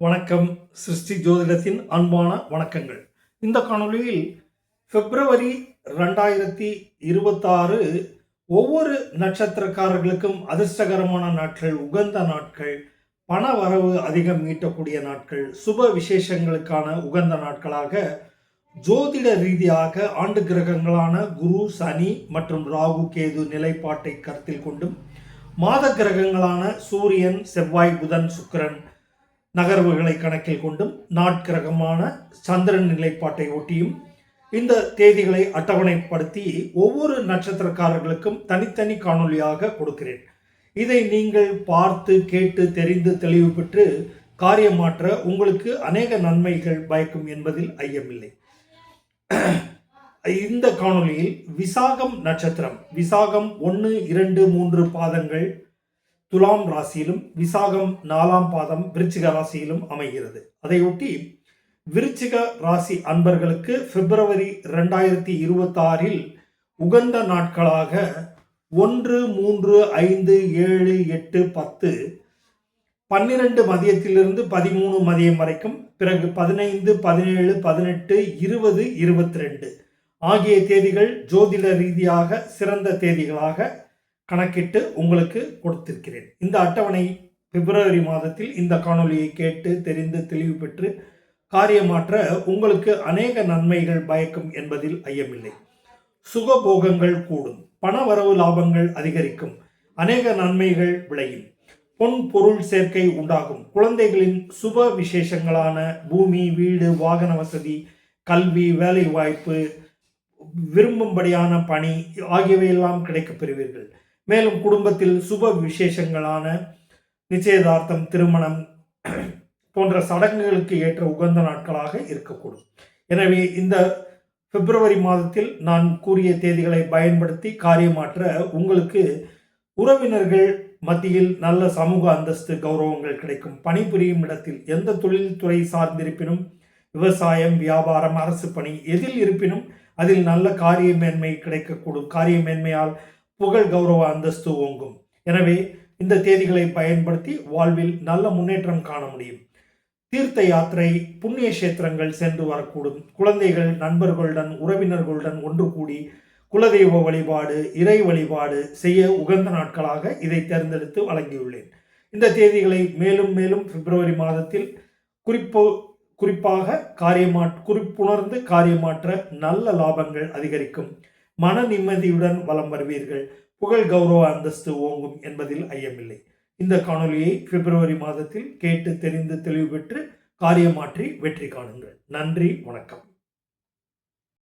வணக்கம். சிருஷ்டி ஜோதிடத்தின் அன்பான வணக்கங்கள். இந்த காணொளியில் பிப்ரவரி ரெண்டாயிரத்தி இருபத்தாறு ஒவ்வொரு நட்சத்திரக்காரர்களுக்கும் அதிர்ஷ்டகரமான நாட்கள் உகந்த நாட்கள் பண வரவு அதிகம் ஈட்டக்கூடிய நாட்கள் சுப விசேஷங்களுக்கான உகந்த நாட்களாக ஜோதிட ரீதியாக ஆண்டு கிரகங்களான குரு சனி மற்றும் ராகு கேது நிலைப்பாட்டை கருத்தில் கொண்டும் மாத கிரகங்களான சூரியன் செவ்வாய் புதன் சுக்கரன் நகர்வுகளை கணக்கில் கொண்டும் நாட்கிரகமான சந்திரன் நிலைப்பாட்டை ஒட்டியும் இந்த தேதிகளை அட்டவணைப்படுத்தி ஒவ்வொரு நட்சத்திரக்காரர்களுக்கும் தனித்தனி காணொளியாக கொடுக்கிறேன். இதை நீங்கள் பார்த்து கேட்டு தெரிந்து தெளிவு பெற்று காரியமாற்ற உங்களுக்கு அநேக நன்மைகள் பயக்கும் என்பதில் ஐயமில்லை. இந்த காணொளியில் விசாகம் நட்சத்திரம் விசாகம் ஒன்று இரண்டு மூன்று பாதங்கள் துலாம் ராசியிலும் விசாகம் நாலாம் பாதம் விருச்சிக ராசியிலும் அமைகிறது. அதையொட்டி விருச்சிக ராசி அன்பர்களுக்கு பிப்ரவரி ரெண்டாயிரத்தி இருபத்தாறில் உகந்த நாட்களாக ஒன்று மூன்று ஐந்து ஏழு எட்டு பத்து பன்னிரண்டு மதியத்திலிருந்து பதிமூணு மதியம் வரைக்கும் பிறகு பதினைந்து பதினேழு பதினெட்டு இருபது இருபத்தி ரெண்டு ஆகிய தேதிகள் ஜோதிட ரீதியாக சிறந்த தேதிகளாக கணக்கிட்டு உங்களுக்கு கொடுத்திருக்கிறேன். இந்த அட்டவணை பிப்ரவரி மாதத்தில் இந்த காணொலியை கேட்டு தெரிந்து தெளிவு பெற்று காரியமாற்ற உங்களுக்கு அநேக நன்மைகள் பயக்கும் என்பதில் ஐயமில்லை. சுகபோகங்கள் கூடும். பண வரவு லாபங்கள் அதிகரிக்கும். அநேக நன்மைகள் விளையும். பொன் பொருள் சேர்க்கை உண்டாகும். குழந்தைகளின் சுப விசேஷங்களான பூமி வீடு வாகன வசதி கல்வி வேலை வாய்ப்பு விரும்பும்படியான பணி ஆகியவையெல்லாம் கிடைக்கப் பெறுவீர்கள். மேலும் குடும்பத்தில் சுப விசேஷங்களான நிச்சயதார்த்தம் திருமணம் போன்ற சடங்குகளுக்கு ஏற்ற உகந்த நாட்களாக இருக்கக்கூடும். எனவே இந்த பிப்ரவரி மாதத்தில் நான் கூறிய தேதிகளை பயன்படுத்தி காரியமாற்ற உங்களுக்கு உறவினர்கள் மத்தியில் நல்ல சமூக அந்தஸ்து கௌரவங்கள் கிடைக்கும். பணிபுரியும் இடத்தில் எந்த தொழில்துறை சார்ந்திருப்பினும் விவசாயம் வியாபாரம் அரசு பணி எதில் இருப்பினும் அதில் நல்ல காரிய மேன்மை கிடைக்கக்கூடும். காரிய மேன்மையால் புகழ் கௌரவ அந்தஸ்து ஓங்கும். எனவே இந்த தேதிகளை பயன்படுத்தி வாழ்வில் நல்ல முன்னேற்றம் காண முடியும். தீர்த்த யாத்திரை புண்ணிய கஷேத்திரங்கள் சென்று வரக்கூடும். குழந்தைகள் நண்பர்களுடன் உறவினர்களுடன் ஒன்று கூடி குலதெய்வ வழிபாடு இறை வழிபாடு செய்ய உகந்த நாட்களாக இதை தேர்ந்தெடுத்து வழங்கியுள்ளேன். இந்த தேதிகளை மேலும் மேலும் பிப்ரவரி மாதத்தில் குறிப்பு குறிப்பாக காரியமா குறிப்புணர்ந்து காரியமாற்ற நல்ல லாபங்கள் அதிகரிக்கும். மன நிம்மதியுடன் வலம் வருவீர்கள். புகழ் கௌரவ அந்தஸ்து ஓங்கும் என்பதில் ஐயமில்லை. இந்த காணொலியை பிப்ரவரி மாதத்தில் கேட்டு தெரிந்து தெளிவு பெற்று காரியமாற்றி வெற்றி காணுங்கள். நன்றி வணக்கம்.